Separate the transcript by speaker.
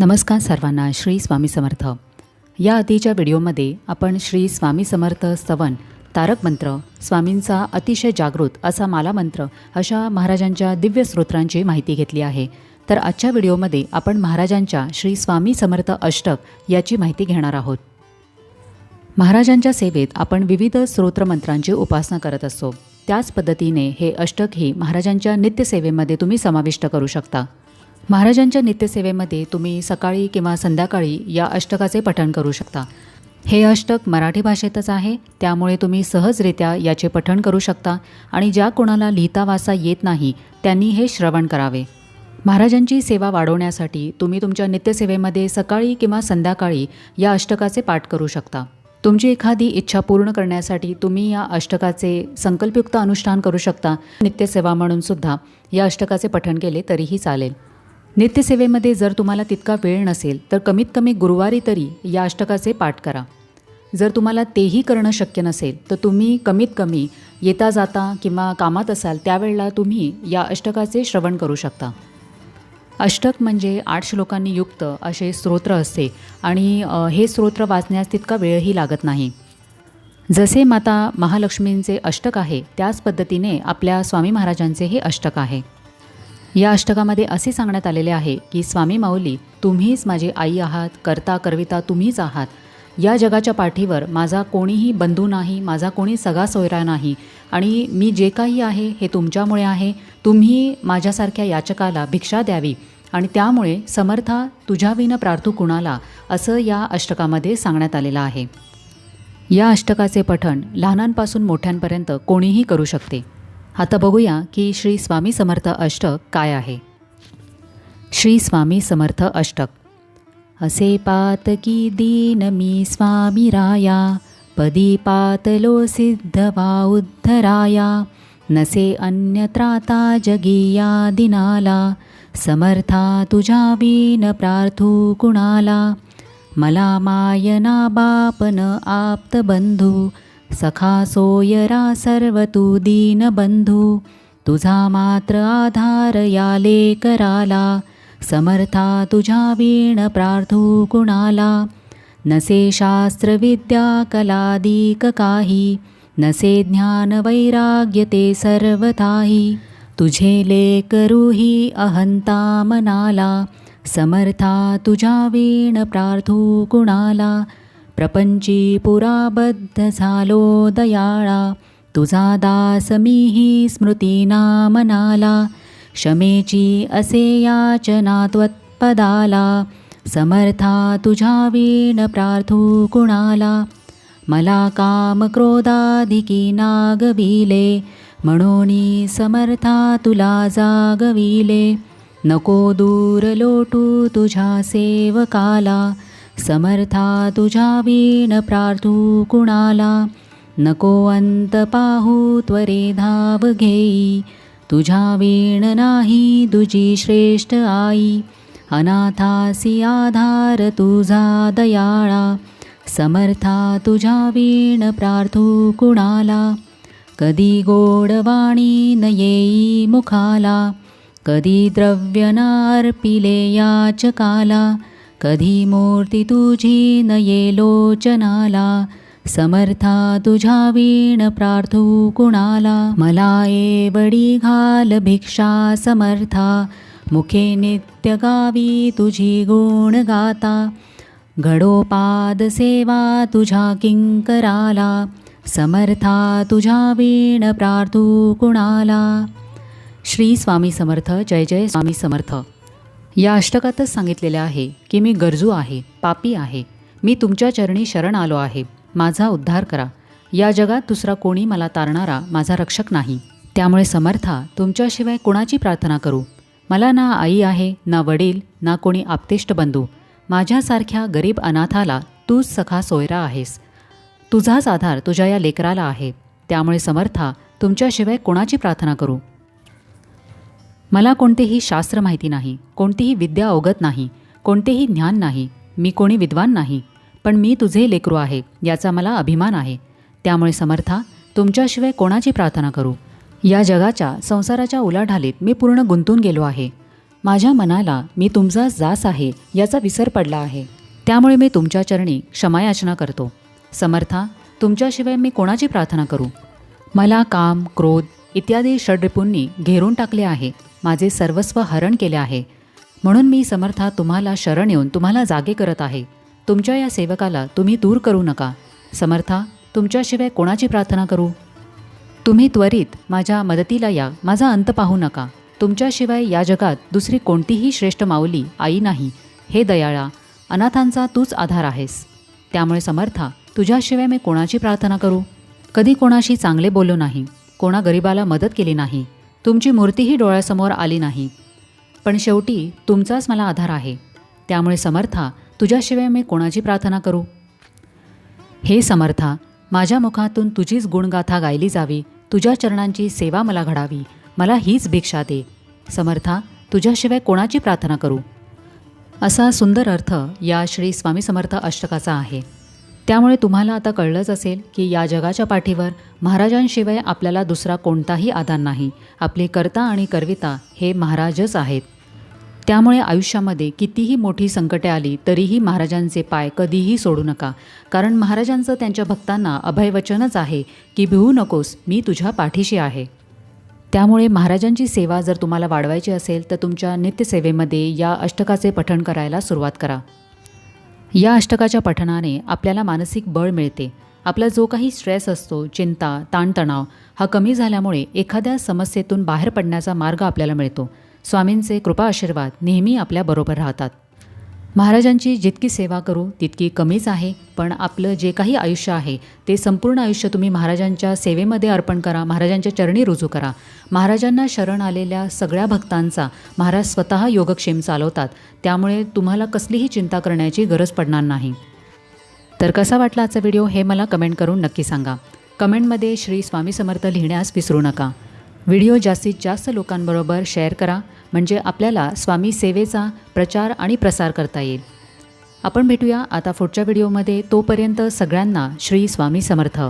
Speaker 1: नमस्कार सर्वांना श्री स्वामी समर्थ. या आधीच्या व्हिडिओमध्ये आपण श्री स्वामी समर्थ स्तवन तारक मंत्र स्वामींचा अतिशय जागृत असा माला मंत्र अशा महाराजांच्या दिव्य स्तोत्रांची माहिती घेतली आहे. तर आजच्या व्हिडिओमध्ये आपण महाराजांच्या श्री स्वामी समर्थ अष्टक याची माहिती घेणार आहोत. महाराजांच्या सेवेत आपण विविध स्तोत्रमंत्रांची उपासना करत असतो. त्याच पद्धतीने हे अष्टकही महाराजांच्या नित्यसेवेमध्ये तुम्ही समाविष्ट करू शकता. महाराजांच्या नित्यसेवेमध्ये तुम्ही सकाळी किंवा संध्याकाळी या अष्टकाचे पठण करू शकता. हे अष्टक मराठी भाषेतच आहे त्यामुळे तुम्ही सहजरित्या याचे पठण करू शकता आणि ज्या कोणाला लिहिता वाचा येत नाही त्यांनी हे श्रवण करावे. महाराजांची सेवा वाढवण्यासाठी तुम्ही तुमच्या नित्यसेवेमध्ये सकाळी किंवा संध्याकाळी या अष्टकाचे पाठ करू शकता. तुमची एखादी इच्छा पूर्ण करण्यासाठी तुम्ही या अष्टकाचे संकल्पयुक्त अनुष्ठान करू शकता. नित्यसेवा म्हणून सुद्धा या अष्टकाचे पठण केले तरीही चालेल. नित्यसेवेमध्ये जर तुम्हाला तितका वेळ नसेल तर कमीत कमी गुरुवारी तरी या अष्टकाचे पाठ करा. जर तुम्हाला तेही करणं शक्य नसेल तर तुम्ही कमीत कमी येता जाता किंवा कामात असाल त्यावेळेला तुम्ही या अष्टकाचे श्रवण करू शकता. अष्टक म्हणजे आठ श्लोकांनी युक्त असे स्तोत्र असते आणि हे स्तोत्र वाचण्यास तितका वेळही लागत नाही. जसे माता महालक्ष्मींचे अष्टक आहे त्याच पद्धतीने आपल्या स्वामी महाराजांचे हे अष्टक आहे. या अष्टकामध्ये असे सांगण्यात आलेले आहे की स्वामी माऊली तुम्हीच माझी आई आहात करता करविता तुम्हीच आहात. या जगाच्या पाठीवर माझा कोणीही बंधू नाही माझा कोणी सगा सोयरा नाही. आणि मी जे काही आहे हे तुमच्यामुळे आहे. तुम्ही माझ्यासारख्या याचकाला भिक्षा द्यावी. आणि त्यामुळे समर्था तुझ्याविनं प्रार्थू कुणाला? असं या अष्टकामध्ये सांगण्यात आलेलं आहे. या अष्टकाचे पठण लहानांपासून मोठ्यांपर्यंत कोणीही करू शकते. आता बघूया की श्री स्वामी समर्थ अष्टक काय आहे. श्री स्वामी समर्थ अष्टक. असे पातकी दीन मी स्वामी राया पदी पातलो सिद्ध वा उद्धराया नसे अन्यत्राता जगिया दिनाला समर्था तुझा वीन प्रार्थू कुणाला मला मायना बापन आप्त बंधू सखा सोयरा सर्व तू दीनबंधू तुझा मात्र आधार या लेकराला समर्था तुझ्या वीण प्रार्थू कुणाला नसे शास्त्रविद्या कलादीक काही नसे ज्ञान वैराग्य ते सर्वताही तुझे लेकरूही अहंता मनाला समर्था तुझ्या वीण प्रार्थू कुणाला प्रपंची पुराबद्ध झालो दयाळा तुझा दास मीही स्मृतीना मनाला क्षमेची असे याचना त्वत्पदाला समर्था तुझ्या वीण प्रार्थू कुणाला मला काम क्रोधाधिकी नागविले म्हणून समर्था तुला जागविले नको दूर लोटू तुझ्या सेवकाला समर्था तुझ्या वीण प्रार्थू कुणाला? नको अंत पाहू त्वरे धाव घेई. तुझ्या वीण नाही तुझी श्रेष्ठ आई. अनाथासी आधार तुझा दयाळा. समर्था तुझ्या वीण प्रार्थू कुणाला? कधी गोडवाणी न येई मुखाला. कधी द्रव्य नार्पिले याचकाला. कधी मूर्ती तुझी न ये लोचनाला समर्था तुझ्या वीण प्रार्थू कुणाला. मला एवडी घाल भिक्षा समर्था मुखे नित्य गावी तुझी गुण गाता. घडोपाद सेवा तुझ्या किंकराला समर्था तुझ्या वीण प्रार्थू कुणाला. श्री स्वामी समर्थ जय जय स्वामी समर्थ. या अष्टकातच सांगितलेले आहे की मी गरजू आहे पापी आहे. मी तुमच्या चरणी शरण आलो आहे. माझा उद्धार करा. या जगात दुसरा कोणी मला तारणारा माझा रक्षक नाही. त्यामुळे समर्था तुमच्याशिवाय कोणाची प्रार्थना करू? मला ना आई आहे ना वडील ना कोणी आप्तेष्ट बंधू. माझ्यासारख्या गरीब अनाथाला तूच सखा सोयरा आहेस. तुझाच आधार तुझ्या या लेकराला आहे. त्यामुळे समर्था तुमच्याशिवाय कोणाची प्रार्थना करू? मला कोणतेही शास्त्र माहिती नाही कोणतीही विद्या अवगत नाही कोणतेही ज्ञान नाही मी कोणी विद्वान नाही पण मी तुझे लेकरू आहे याचा मला अभिमान आहे. त्यामुळे समर्था तुमच्याशिवाय कोणाची प्रार्थना करू? या जगाच्या संसाराच्या उलाढालीत मी पूर्ण गुंतून गेलो आहे. माझ्या मनाला मी तुमचा जास आहे याचा विसर पडला आहे. त्यामुळे मी तुमच्या चरणी क्षमायाचना करतो. समर्था तुमच्याशिवाय मी कोणाची प्रार्थना करू? मला काम क्रोध इत्यादी षडरिपूंनी घेरून टाकले आहे. माझे सर्वस्व हरण केले आहे. म्हणून मी समर्था तुम्हाला शरण येऊन तुम्हाला जागे करत आहे. तुमच्या या सेवकाला तुम्ही दूर करू नका. समर्था तुमच्याशिवाय कोणाची प्रार्थना करू? तुम्ही त्वरित माझ्या मदतीला या. माझा अंत पाहू नका. तुमच्याशिवाय या जगात दुसरी कोणतीही श्रेष्ठ माऊली आई नाही. हे दयाळा अनाथांचा तूच आधार आहेस. त्यामुळे समर्था तुझ्याशिवाय मी कोणाची प्रार्थना करू? कधी कोणाशी चांगले बोललो नाही. कोणा गरिबाला मदत केली नाही. तुमची मूर्तीही डोळ्यासमोर आली नाही. पण शेवटी तुमचाच मला आधार आहे. त्यामुळे समर्था तुझ्याशिवाय मी कोणाची प्रार्थना करू? हे समर्था माझ्या मुखातून तुझीच गुणगाथा गायली जावी. तुझ्या चरणांची सेवा मला घडावी. मला हीच भिक्षा दे. समर्था तुझ्याशिवाय कोणाची प्रार्थना करू? असा सुंदर अर्थ या श्री स्वामी समर्थ अष्टकाचा आहे. त्यामुळे तुम्हाला आता कळलंच असेल की या जगाच्या पाठीवर महाराजांशिवाय आपल्याला दुसरा कोणताही आधार नाही. आपले कर्ता आणि करविता हे महाराजच आहेत. त्यामुळे आयुष्यामध्ये कितीही मोठी संकटे आली तरीही महाराजांचे पाय कधीही सोडू नका. कारण महाराजांचं त्यांच्या भक्तांना अभयवचनच आहे की भिवू नकोस मी तुझ्या पाठीशी आहे. त्यामुळे महाराजांची सेवा जर तुम्हाला वाढवायची असेल तर तुमच्या नित्यसेवेमध्ये या अष्टकाचे पठण करायला सुरुवात करा. या अष्टकाच्या पठणाने आपल्याला मानसिक बळ मिळते. आपला जो काही स्ट्रेस असतो चिंता ताणतणाव हा कमी झाल्यामुळे एखाद्या समस्येतून बाहेर पडण्याचा मार्ग आपल्याला मिळतो. स्वामींचे कृपा आशीर्वाद नेहमी आपल्याबरोबर राहतात. महाराजांची जितकी सेवा करू तितकी कमीच आहे. पण आपलं जे काही आयुष्य आहे ते संपूर्ण आयुष्य तुम्ही महाराजांच्या सेवेमध्ये अर्पण करा महाराजांच्या चरणी रुजू करा. महाराजांना शरण आलेल्या सगळ्या भक्तांचा महाराज स्वतः योगक्षेम चालवतात. त्यामुळे तुम्हाला कसलीही चिंता करण्याची गरज पडणार नाही. तर कसा वाटला आजचा व्हिडिओ हे मला कमेंट करून नक्की सांगा. कमेंटमध्ये श्री स्वामी समर्थ लिहिण्यास विसरू नका. व्हिडिओ जास्तीत जास्त लोकांबरोबर शेअर करा म्हणजे आपल्याला स्वामी सेवेचा प्रचार आणि प्रसार करता येईल. आपण भेटूया आता पुढच्या व्हिडिओमध्ये तोपर्यंत सगळ्यांना श्री स्वामी समर्थ.